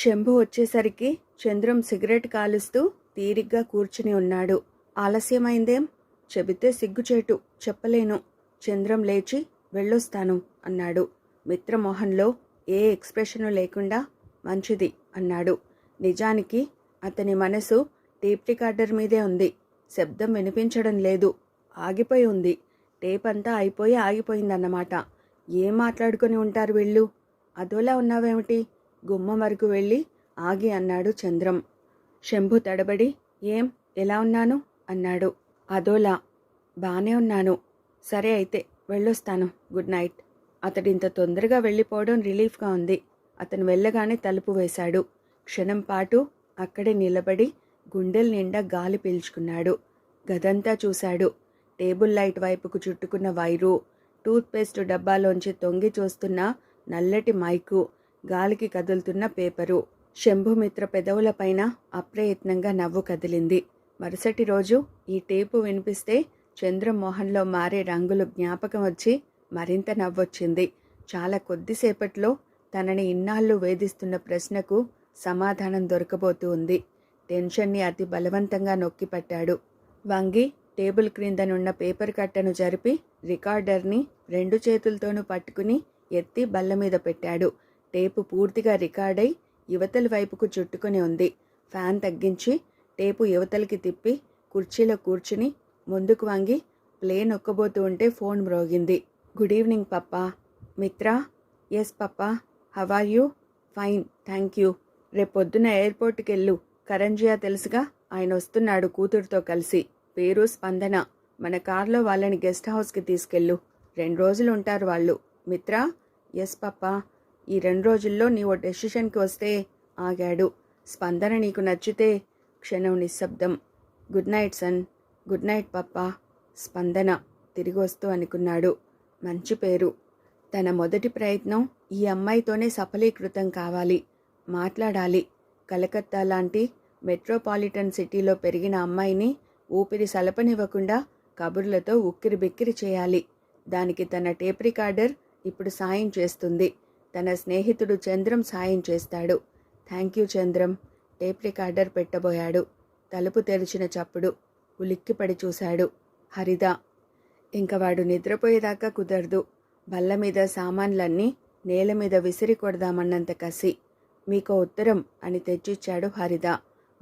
శంభు వచ్చేసరికి చంద్రం సిగరెట్ కాలుస్తూ తీరిగ్గా కూర్చుని ఉన్నాడు. ఆలస్యమైందేం? చెబితే సిగ్గుచేటు చెప్పలేను. చంద్రం లేచి వెళ్ళొస్తాను అన్నాడు. మిత్రమోహన్లో ఏ ఎక్స్ప్రెషను లేకుండా మంచిది అన్నాడు. నిజానికి అతని మనసు టేప్ రికార్డర్ మీదే ఉంది. శబ్దం వినిపించడం లేదు. ఆగిపోయి ఉంది. టేప్ అంతా అయిపోయి ఆగిపోయిందన్నమాట. ఏం మాట్లాడుకొని ఉంటారు వీళ్ళు? అదోలా ఉన్నావేమిటి? గుమ్మం వరకు వెళ్ళి ఆగి అన్నాడు చంద్రం. శంభు తడబడి ఏం? ఎలా ఉన్నాను? అన్నాడు. అదోలా. బానే ఉన్నాను. సరే అయితే వెళ్ళొస్తాను. Good night. అతడింత తొందరగా వెళ్ళిపోవడం రిలీఫ్గా ఉంది. అతను వెళ్ళగానే తలుపు వేశాడు. క్షణం పాటు అక్కడే నిలబడి గుండెల నిండా గాలి పీల్చుకున్నాడు. గదంతా చూశాడు. టేబుల్ లైట్ వైపుకు చుట్టుకున్న వైరు టూత్పేస్ట్ డబ్బాలోంచి తొంగి చూస్తున్న నల్లటి మైకు గాలికి కదులుతున్న పేపరు. శంభుమిత్ర పెదవులపైన అప్రయత్నంగా నవ్వు కదిలింది. మరుసటి రోజు ఈ టేపు వినిపిస్తే చంద్రమోహన్లో మారే రంగులు జ్ఞాపకం వచ్చి మరింత నవ్వొచ్చింది. చాలా కొద్దిసేపట్లో తనని ఇన్నాళ్ళు వేధిస్తున్న ప్రశ్నకు సమాధానం దొరకబోతూ ఉంది. టెన్షన్ని అతి బలవంతంగా నొక్కిపట్టాడు వంగి టేబుల్ క్రిందనున్న పేపర్ కట్టను జరిపి రికార్డర్ని రెండు చేతులతోనూ పట్టుకుని ఎత్తి బల్ల మీద పెట్టాడు. టేపు పూర్తిగా రికార్డై యువతల వైపుకు చుట్టుకుని ఉంది. ఫ్యాన్ తగ్గించి టేపు యువతలకి తిప్పి కుర్చీలో కూర్చుని ముందుకు వంగి ప్లే నొక్కబోతూ ఉంటే ఫోన్ మ్రోగింది. Good evening Popeye. Mitra. Yes Popeye. How are you? Fine. Thank you. రేపొద్దున ఎయిర్పోర్ట్కి వెళ్ళు కరంజియా తెలుసుగా ఆయన వస్తున్నాడు కూతురుతో కలిసి. పేరు స్పందన. మన కార్లో వాళ్ళని గెస్ట్ హౌస్కి తీసుకెళ్ళు. రెండు రోజులు ఉంటారు వాళ్ళు. మిత్రా. ఎస్ పప్పా. ఈ రెండు రోజుల్లో నీవు డెసిషన్కి వస్తే ఆగాడు. స్పందన నీకు నచ్చితే క్షణం నిశ్శబ్దం. Good night son. Good night పప్పా. స్పందన తిరిగి వస్తూ అనుకున్నాడు. మంచి పేరు. తన మొదటి ప్రయత్నం ఈ అమ్మాయితోనే సఫలీకృతం కావాలి. మాట్లాడాలి. కలకత్తా లాంటి మెట్రోపాలిటన్ సిటీలో పెరిగిన అమ్మాయిని ఊపిరి సలపనివ్వకుండా కబుర్లతో ఉక్కిరి బిక్కిరి చేయాలి. దానికి తన టేప్ రికార్డర్ ఇప్పుడు సాయం చేస్తుంది. తన స్నేహితుడు చంద్రం సాయం చేస్తాడు. Thank you Chandram. Tape recorder పెట్టబోయాడు. తలుపు తెరిచిన చప్పుడు ఉలిక్కిపడి చూశాడు. హరిద. ఇంక వాడు నిద్రపోయేదాకా కుదరదు. బల్ల మీద సామాన్లన్నీ నేల మీద విసిరి కొడదామన్నంత కసి. మీకో ఉత్తరం అని తెచ్చిచ్చాడు హరిద.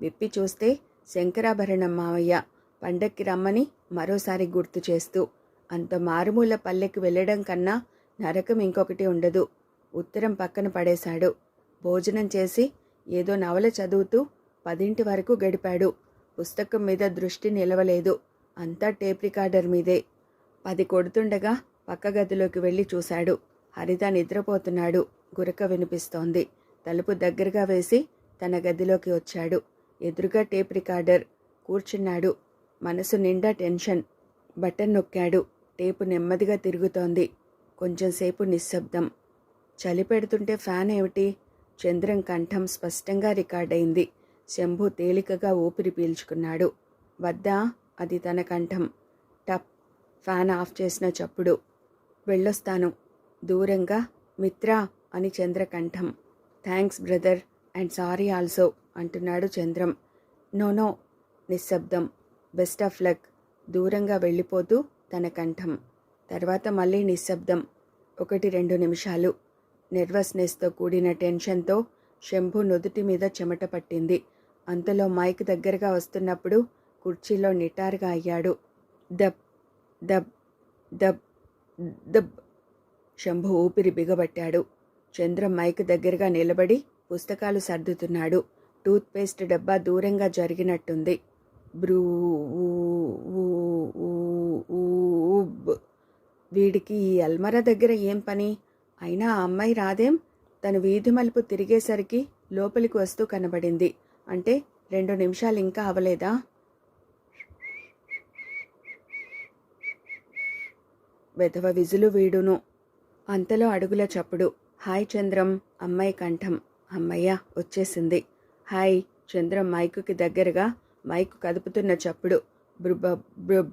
విప్పి చూస్తే శంకరాభరణం మావయ్య. పండక్కి రమ్మని మరోసారి గుర్తు చేస్తూ. అంత మారుమూల పల్లెకి వెళ్ళడం కన్నా నరకం ఇంకొకటి ఉండదు. ఉత్తరం పక్కన పడేశాడు. భోజనం చేసి ఏదో నవల చదువుతూ పదింటి వరకు గడిపాడు. పుస్తకం మీద దృష్టి నిలవలేదు. అంతా టేప్ రికార్డర్ మీదే. పది కొడుతుండగా పక్క గదిలోకి వెళ్ళి చూశాడు. హరిత నిద్రపోతున్నాడు. గురక వినిపిస్తోంది. తలుపు దగ్గరగా వేసి తన గదిలోకి వచ్చాడు. ఎదురుగా టేప్ రికార్డర్ కూర్చున్నాడు. మనసు నిండా టెన్షన్. బటన్ నొక్కాడు. టేపు నెమ్మదిగా తిరుగుతోంది. కొంచెంసేపు నిశ్శబ్దం. చలి పెడుతుంటే ఫ్యాన్ ఏమిటి? చంద్రం కంఠం స్పష్టంగా రికార్డైంది శంభు తేలికగా ఊపిరి పీల్చుకున్నాడు. వద్దా? అది తన కంఠం. టప్. ఫ్యాన్ ఆఫ్ చేసిన చప్పుడు. వెళ్ళొస్తాను. దూరంగా. మిత్రా అని చంద్రకంఠం thanks brother. And sorry also అంటున్నాడు చంద్రం. No no. నిశ్శబ్దం. Best of luck. దూరంగా వెళ్ళిపోతూ తన కంఠం. తర్వాత మళ్ళీ నిశ్శబ్దం. ఒకటి రెండు నిమిషాలు. నెర్వస్నెస్తో కూడిన టెన్షన్తో శంభు నుదుటి మీద చెమట పట్టింది. అంతలో మైక్ దగ్గరగా వస్తున్నప్పుడు కుర్చీలో నిటారుగా అయ్యాడు. దబ్ దబ్ దబ్ దబ్ శంభు ఊపిరి బిగబట్టాడు. చంద్రం మైక్ దగ్గరగా నిలబడి పుస్తకాలు సర్దుతున్నాడు. టూత్పేస్ట్ డబ్బా దూరంగా జరిగినట్టుంది. బ్రూ ఊ, ఊ, ఊ, వీడికి ఈ అల్మరా దగ్గర ఏం పని? అయినా ఆ అమ్మాయి రాదేం తను వీధి మలుపు తిరిగేసరికి లోపలికి వస్తూ కనబడింది. అంటే రెండు నిమిషాలు ఇంకా అవలేదా? వెధవ విజులు వీడును. అంతలో అడుగుల చప్పుడు. హాయ్ చంద్రం అమ్మాయి కంఠం. అమ్మయ్య వచ్చేసింది. హాయ్ చంద్రం మైకుకి దగ్గరగా మైకు కదుపుతున్న చప్పుడు. బ్రుబ బ్రుబ్.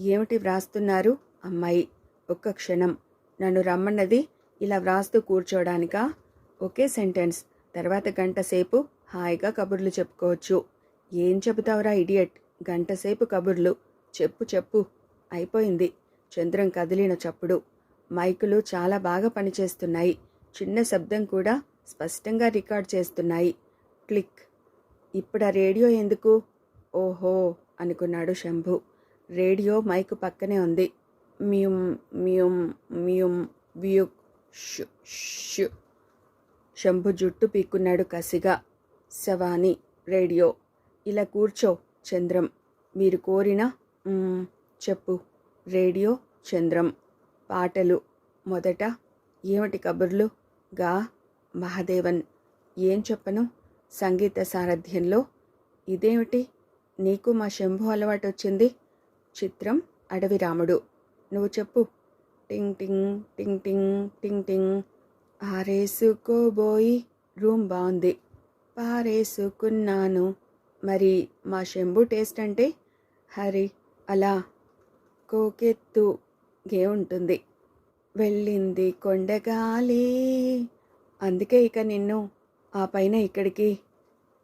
ఏమిటి వ్రాస్తున్నారు? అమ్మాయి. ఒక్క క్షణం. నన్ను రమ్మన్నది ఇలా వ్రాస్తూ కూర్చోడానికా? ఒకే సెంటెన్స్. తర్వాత గంటసేపు హాయిగా కబుర్లు చెప్పుకోవచ్చు. ఏం చెబుతావురా ఇడియట్? గంటసేపు కబుర్లు. చెప్పు చెప్పు. అయిపోయింది. చంద్రం కదిలిన చప్పుడు. మైకులు చాలా బాగా పనిచేస్తున్నాయి. చిన్న శబ్దం కూడా స్పష్టంగా రికార్డ్ చేస్తున్నాయి. క్లిక్. ఇప్పుడు ఆ రేడియో ఎందుకు? ఓహో అనుకున్నాడు శంభు. రేడియో మైకు పక్కనే ఉంది. మ్యూమ్ మ్యూమ్ మ్యూమ్ వ్యూక్. షు షు. శంభు జుట్టు పీక్కున్నాడు కసిగా. శవాని రేడియో. ఇలా కూర్చో చంద్రం. మీరు కోరిన చెప్పు. రేడియో చంద్రం. పాటలు. మొదట ఏమిటి కబుర్లు? గా మహాదేవన్. ఏం చెప్పను? సంగీత సారథ్యంలో. ఇదేమిటి? నీకు మా శంభు అలవాటు వచ్చింది చిత్రం అడవి రాముడు. నువ్వు చెప్పు. టింగ్ టింగ్ టింగ్ టింగ్ టింగ్ టింగ్. ఆరేసుకోబోయి రూమ్ బాగుంది పారేసుకున్నాను. మరి మా శంభు టేస్ట్ అంటే? హరి అలా. కోకెత్తు గే ఉంటుంది. వెళ్ళింది కొండగాలి. అందుకే ఇక నిన్ను ఆ పైన ఇక్కడికి.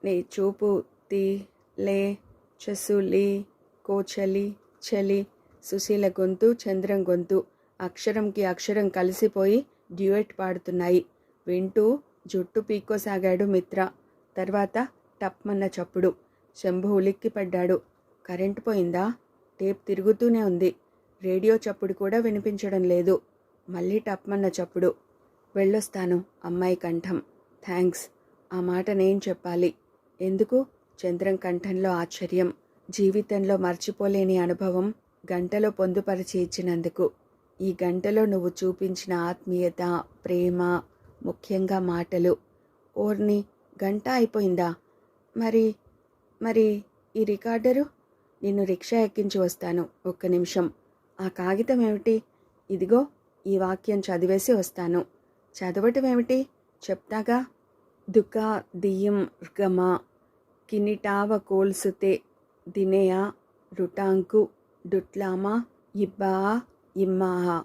నీ చూపు తీ లే చసులి కోచలి చలి సుశీల గొంతు చంద్రం గొంతు. అక్షరంకి అక్షరం కలిసిపోయి డ్యూయట్ పాడుతున్నాయి. వింటూ జుట్టు పీక్కోసాగాడు మిత్ర. తర్వాత టప్మన్న చప్పుడు. శంభు ఉలిక్కిపడ్డాడు. కరెంటు పోయిందా? టేప్ తిరుగుతూనే ఉంది. రేడియో చప్పుడు కూడా వినిపించడం లేదు. మళ్ళీ టప్మన్న చప్పుడు. వెళ్ళొస్తాను అమ్మాయి కంఠం. థ్యాంక్స్ ఆ మాట నేను చెప్పాలి. ఎందుకు? చంద్రం కంఠంలో ఆశ్చర్యం. జీవితంలో మర్చిపోలేని అనుభవం గంటలో పొందుపరిచి ఇచ్చినందుకు. ఈ గంటలో నువ్వు చూపించిన ఆత్మీయత ప్రేమ ముఖ్యంగా మాటలు. ఓర్ని గంట అయిపోయిందా? మరి మరి ఈ రికార్డరు? నిన్ను రిక్షా ఎక్కించి వస్తాను. ఒక్క నిమిషం. ఆ కాగితం ఏమిటి? ఇదిగో ఈ వాక్యం చదివేసి వస్తాను. చదవటం ఏమిటి? చెప్తాగా? దుఃఖ దియ్యం గమ కినిటావ కోల్సుతే దినేయ రుటాంకు డుట్లామా ఇబ్బా ఇమ్మాహా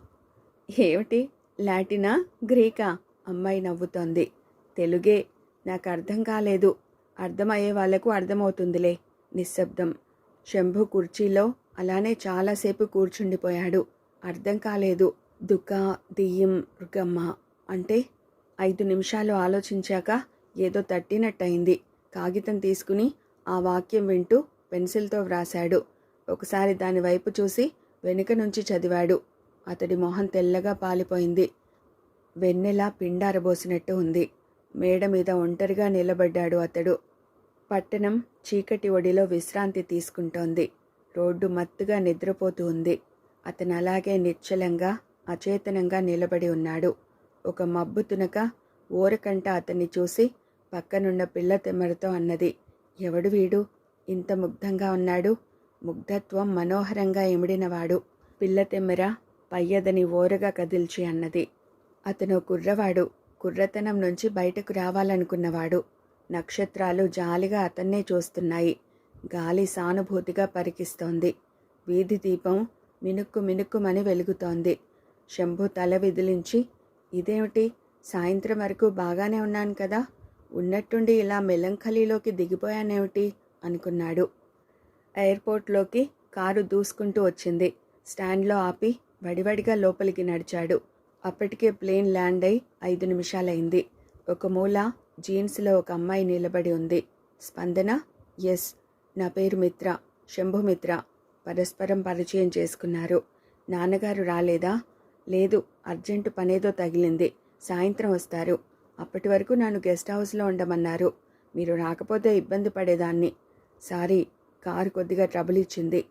ఏమిటి? లాటినా? గ్రీకా? అమ్మాయి నవ్వుతోంది. తెలుగే. నాకు అర్థం కాలేదు. అర్థమయ్యే వాళ్ళకు అర్థమవుతుందిలే. నిశ్శబ్దం. శంభు కుర్చీలో అలానే చాలాసేపు కూర్చుండిపోయాడు. అర్థం కాలేదు. దుఃఖ దియ్యం మృగమ్మ. అంటే ఐదు నిమిషాలు ఆలోచించాక ఏదో తట్టినట్టయింది. కాగితం తీసుకుని ఆ వాక్యం వింటూ పెన్సిల్తో వ్రాశాడు. ఒకసారి దాని వైపు చూసి వెనుక నుంచి చదివాడు. అతడి మొహం తెల్లగా పాలిపోయింది. వెన్నెల పిండారబోసినట్టు ఉంది. మేడ మీద ఒంటరిగా నిలబడ్డాడు అతడు. పట్టణం చీకటి ఒడిలో విశ్రాంతి తీసుకుంటోంది. రోడ్డు మత్తుగా నిద్రపోతూ ఉంది. అతను అలాగే నిశ్చలంగా అచేతనంగా నిలబడి ఉన్నాడు. ఒక మబ్బు తునక ఊరకంట అతన్ని చూసి పక్కనున్న పిల్ల తిమ్మరతో అన్నది ఎవడు వీడు? ఇంత ముగ్ధంగా ఉన్నాడు? ముగ్ధత్వం మనోహరంగా ఇమిడినవాడు. పిల్లతెమ్మెర పయ్యదని ఓరగా కదిల్చి అన్నది. అతను కుర్రవాడు. కుర్రతనం నుంచి బయటకు రావాలనుకున్నవాడు. నక్షత్రాలు జాలిగా అతన్నే చూస్తున్నాయి. గాలి సానుభూతిగా పరికిస్తోంది. వీధి దీపం మినుక్కు మినుక్కుమని వెలుగుతోంది. శంభు తల విదిలించి ఇదేమిటి? సాయంత్రం వరకు బాగానే ఉన్నాను కదా? ఉన్నట్టుండి ఇలా మెలంకలీలోకి దిగిపోయానేమిటి? అనుకున్నాడు. ఎయిర్పోర్ట్లోకి కారు దూసుకుంటూ వచ్చింది. స్టాండ్లో ఆపి వడివడిగా లోపలికి నడిచాడు. అప్పటికే ప్లేన్ ల్యాండ్ అయి ఐదు నిమిషాలైంది. ఒక మూల జీన్స్లో ఒక అమ్మాయి నిలబడి ఉంది. స్పందన ఎస్ నా పేరు మిత్ర శంభుమిత్ర పరస్పరం పరిచయం చేసుకున్నారు. నాన్నగారు రాలేదా? లేదు అర్జెంటు పనేదో తగిలింది. సాయంత్రం వస్తారు. అప్పటి వరకు నన్ను గెస్ట్ హౌస్లో ఉండమన్నారు. మీరు రాకపోతే ఇబ్బంది పడేదాన్ని. సారీ కారు కొద్దిగా ట్రబుల్ ఇచ్చింది.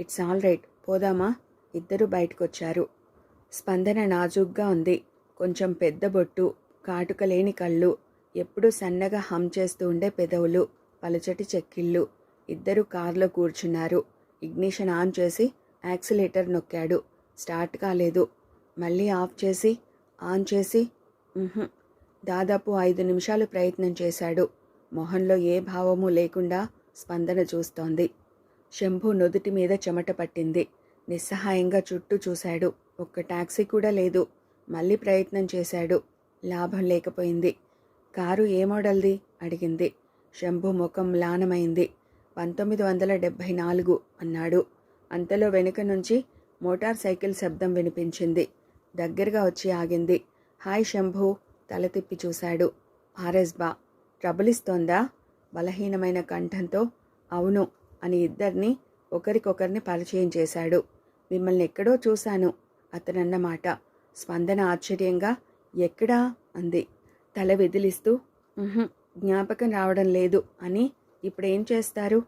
ఇట్స్ ఆల్ రైట్ పోదామా? ఇద్దరు బయటకొచ్చారు. స్పందన నాజూగ్గా ఉంది. కొంచెం పెద్ద బొట్టు కాటుక లేని కళ్ళు ఎప్పుడూ సన్నగా హమ్ చేస్తూ ఉండే పెదవులు పలుచటి చెక్కిళ్ళు. ఇద్దరు కారులో కూర్చున్నారు. ఇగ్నిషన్ ఆన్ చేసి యాక్సిలేటర్ నొక్కాడు. స్టార్ట్ కాలేదు. మళ్ళీ ఆఫ్ చేసి ఆన్ చేసి దాదాపు ఐదు నిమిషాలు ప్రయత్నం చేశాడు. మొహంలో ఏ భావము లేకుండా స్పందన చూస్తోంది. శంభు నుదుటి మీద చెమట పట్టింది. నిస్సహాయంగా చుట్టూ చూశాడు. ఒక్క టాక్సీ కూడా లేదు. మళ్ళీ ప్రయత్నం చేశాడు. లాభం లేకపోయింది. కారు ఏ మోడల్ది? అడిగింది. శంభు ముఖం మ్లానమైంది. పంతొమ్మిది వందల డెబ్భై నాలుగు అన్నాడు. అంతలో వెనుక నుంచి మోటార్ సైకిల్ శబ్దం వినిపించింది. దగ్గరగా వచ్చి ఆగింది. హాయ్ శంభు! తల తిప్పి చూశాడు. ఆర్ఎస్ బా! ట్రబుల్ ఇస్తోందా? బలహీనమైన కంఠంతో అవును అని ఇద్దరిని ఒకరికొకరిని పరిచయం చేశాడు. మిమ్మల్ని ఎక్కడో చూశాను అతనన్నమాట స్పందన ఆశ్చర్యంగా ఎక్కడా? అంది. తల విదిలిస్తూ జ్ఞాపకం రావడం లేదు అని ఇప్పుడేం చేస్తారు?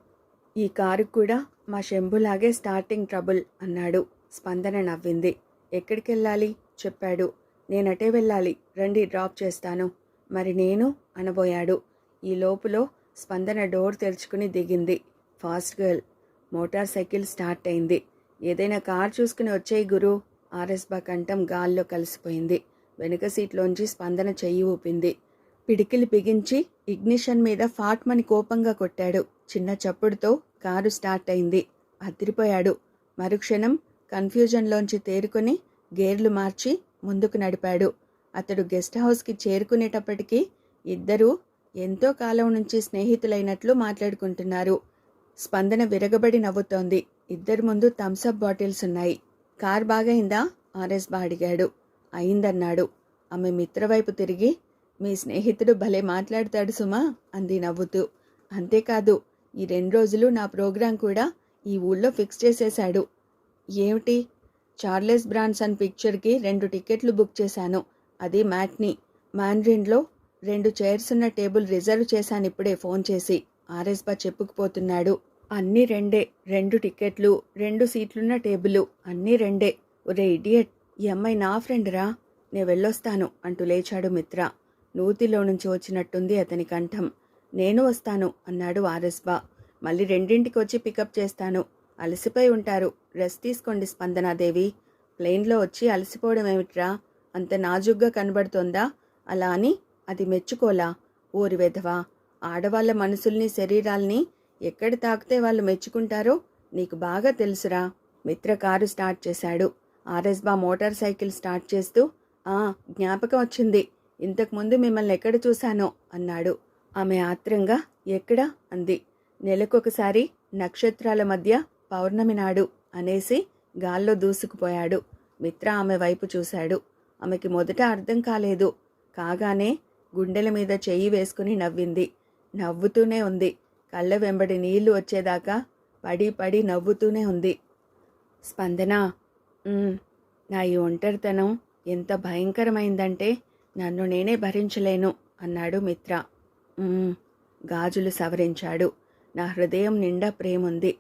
ఈ కారు కూడా మా శంభులాగే స్టార్టింగ్ ట్రబుల్ అన్నాడు. స్పందన నవ్వింది. ఎక్కడికెళ్ళాలి? చెప్పాడు. నేనటే వెళ్ళాలి. రండి డ్రాప్ చేస్తాను. మరి నేను అనబోయాడు. ఈ లోపులో స్పందన డోర్ తెరుచుకుని దిగింది. Fast girl. Motor cycle start అయింది. ఏదైనా కార్ చూసుకుని వచ్చేయి గురు. ఆర్ఎస్బా కంఠం గాల్లో కలిసిపోయింది. వెనుక సీట్లోంచి స్పందన చెయ్యి ఊపింది. పిడికిలి బిగించి ఇగ్నిషన్ మీద ఫాట్మని కోపంగా కొట్టాడు. చిన్న చప్పుడుతో కారు స్టార్ట్ అయింది. అదిరిపోయాడు. మరుక్షణం కన్ఫ్యూజన్లోంచి తేరుకొని గేర్లు మార్చి ముందుకు నడిపాడు. అతడు గెస్ట్ హౌస్కి చేరుకునేటప్పటికీ ఇద్దరూ ఎంతో కాలం నుంచి స్నేహితులైనట్లు మాట్లాడుకుంటున్నారు. స్పందన విరగబడి నవ్వుతోంది. ఇద్దరి ముందు థమ్సప్ బాటిల్స్ ఉన్నాయి. కార్ బాగైందా? ఆర్ఎస్ బా అడిగాడు. అయిందన్నాడు. ఆమె మిత్రవైపు తిరిగి మీ స్నేహితుడు భలే మాట్లాడతాడు సుమా అంది నవ్వుతూ. అంతేకాదు ఈ రెండు రోజులు నా ప్రోగ్రాం కూడా ఈ ఊళ్ళో ఫిక్స్ చేసేశాడు. ఏమిటి? చార్లెస్ బ్రాన్సన్ పిక్చర్కి రెండు టికెట్లు బుక్ చేశాను. అది మ్యాట్ని. మ్యాండ్రిన్లో రెండు చైర్స్ ఉన్న టేబుల్ రిజర్వ్ చేశాను ఇప్పుడే ఫోన్ చేసి. ఆర్ఎస్ బా చెప్పుకుపోతున్నాడు. అన్నీ రెండే. రెండు టికెట్లు రెండు సీట్లున్న టేబుల్ అన్నీ రెండే. ఒరే ఇడియట్ ఈ అమ్మాయి నా ఫ్రెండ్ రా? నే వెళ్ళొస్తాను అంటూ లేచాడు మిత్ర. నూతిలో నుంచి వచ్చినట్టుంది అతని కంఠం. నేను వస్తాను అన్నాడు ఆర్ఎస్ బా. మళ్ళీ రెండింటికి వచ్చి పికప్ చేస్తాను. అలసిపోయి ఉంటారు. రెస్ట్ తీసుకోండి స్పందనాదేవి. ప్లెయిన్లో వచ్చి అలసిపోవడం ఏమిట్రా? అంత నాజుగ్గా కనబడుతోందా? అలా అని అది మెచ్చుకోలా? ఓరి వెధవా ఆడవాళ్ళ మనసుల్ని శరీరాల్ని ఎక్కడ తాకితే వాళ్ళు మెచ్చుకుంటారో నీకు బాగా తెలుసురా. మిత్ర కారు స్టార్ట్ చేశాడు. ఆర్ఎస్ బా మోటార్ సైకిల్ స్టార్ట్ చేస్తూ ఆ జ్ఞాపకం వచ్చింది. ఇంతకుముందు మిమ్మల్ని ఎక్కడ చూశానో అన్నాడు. ఆమె ఆత్రంగా ఎక్కడా? అంది. నెలకొకసారి నక్షత్రాల మధ్య పౌర్ణమి నాడు అనేసి గాల్లో దూసుకుపోయాడు. మిత్ర ఆమె వైపు చూశాడు. ఆమెకి మొదట అర్థం కాలేదు. కాగానే గుండెల మీద చెయ్యి వేసుకుని నవ్వింది. నవ్వుతూనే ఉంది. కళ్ళ వెంబడి నీళ్ళు వచ్చేదాకా పడి పడి నవ్వుతూనే ఉంది. స్పందన నా ఈ ఒంటరితనం ఎంత భయంకరమైందంటే నన్ను నేనే భరించలేను అన్నాడు మిత్ర. గాజులు సవరించాడు. నా హృదయం నిండా ప్రేముంది.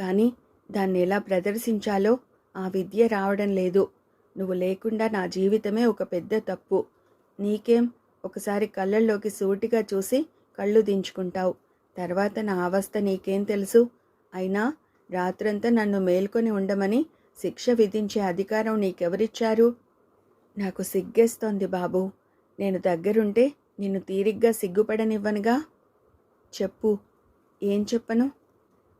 కానీ దాన్ని ఎలా ప్రదర్శించాలో ఆ విద్య రావడం లేదు. నువ్వు లేకుండా నా జీవితమే ఒక పెద్ద తప్పు. నీకేం ఒకసారి కళ్ళల్లోకి సూటిగా చూసి కళ్ళు దించుకుంటావు. తర్వాత నా అవస్థ నీకేం తెలుసు? అయినా రాత్రంతా నన్ను మేల్కొని ఉండమని శిక్ష విధించే అధికారం నీకెవరిచ్చారు? నాకు సిగ్గేస్తోంది బాబు. నేను దగ్గరుంటే నిన్ను తీరిగ్గా సిగ్గుపడనివ్వనుగా? చెప్పు. ఏం చెప్పను?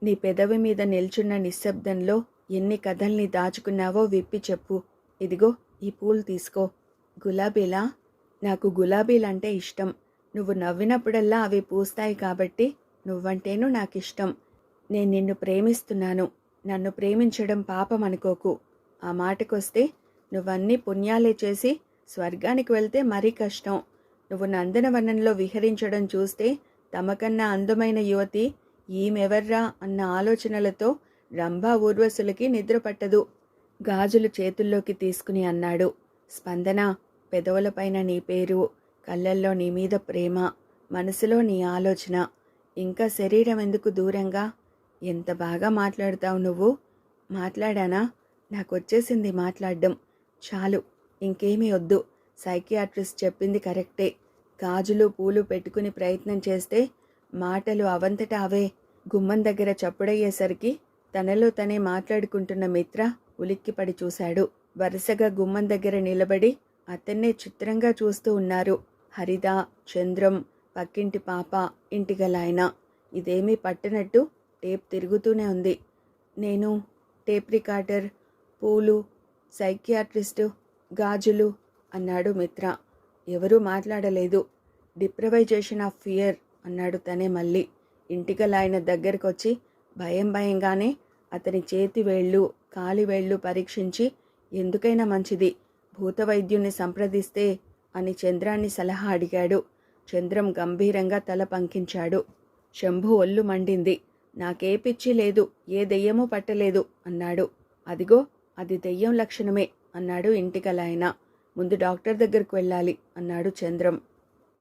నీ పెదవి మీద నిల్చున్న నిశ్శబ్దంలో ఎన్ని కథల్ని దాచుకున్నావో విప్పి చెప్పు. ఇదిగో ఈ పూలు తీసుకో. గులాబీలా? నాకు గులాబీలంటే ఇష్టం. నువ్వు నవ్వినప్పుడల్లా అవి పూస్తాయి కాబట్టి నువ్వంటేను నాకు ఇష్టం నేను నిన్ను ప్రేమిస్తున్నాను. నన్ను ప్రేమించడం పాపం అనుకోకు. ఆ మాటకొస్తే నువ్వన్నీ పుణ్యాలే చేసి స్వర్గానికి వెళ్తే మరీ కష్టం. నువ్వు నందనవనంలో విహరించడం చూస్తే తమకన్నా అందమైన యువతి ఈమెవర్రా అన్న ఆలోచనలతో రంభా ఊర్వశులకి నిద్రపట్టదు. గాజులు చేతుల్లోకి తీసుకుని అన్నాడు. స్పందన పెదవులపైన నీ పేరు కళ్ళల్లో నీ మీద ప్రేమ మనసులో నీ ఆలోచన. ఇంకా శరీరం ఎందుకు దూరంగా? ఎంత బాగా మాట్లాడతావు నువ్వు? మాట్లాడానా? నాకు వచ్చేసింది మాట్లాడడం. చాలు ఇంకేమీ వద్దు. సైకియాట్రిస్ట్ చెప్పింది కరెక్టే. గాజులు పూలు పెట్టుకుని ప్రయత్నం చేస్తే మాటలు అవంతటా అవే. గుమ్మం దగ్గర చప్పుడయ్యేసరికి తనలో తనే మాట్లాడుకుంటున్న మిత్ర ఉలిక్కిపడి చూశాడు. వరుసగా గుమ్మం దగ్గర నిలబడి అతన్నే చిత్రంగా చూస్తూ ఉన్నారు. హరిద చంద్రం పక్కింటి పాప ఇంటిగలాయన ఇదేమీ పట్టనట్టు టేప్ తిరుగుతూనే ఉంది. నేను టేప్ రికార్డర్ పూలు సైకియాట్రిస్టు గాజులు అన్నాడు మిత్ర. ఎవరూ మాట్లాడలేదు. డిప్రవైజేషన్ ఆఫ్ ఫియర్ అన్నాడు తనే మళ్ళీ. ఇంటికల ఆయన దగ్గరకొచ్చి భయం భయంగానే అతని చేతి వేళ్ళు కాలి వేళ్ళు పరీక్షించి ఎందుకైనా మంచిది. భూత సంప్రదిస్తే అని చంద్రాన్ని సలహా అడిగాడు. చంద్రం గంభీరంగా తల పంకించాడు. శంభు ఒళ్ళు మండింది. నాకే పిచ్చి లేదు ఏ దెయ్యమూ పట్టలేదు అన్నాడు. అదిగో అది దెయ్యం లక్షణమే అన్నాడు ఇంటికలాయన. ముందు డాక్టర్ దగ్గరకు వెళ్ళాలి అన్నాడు చంద్రం.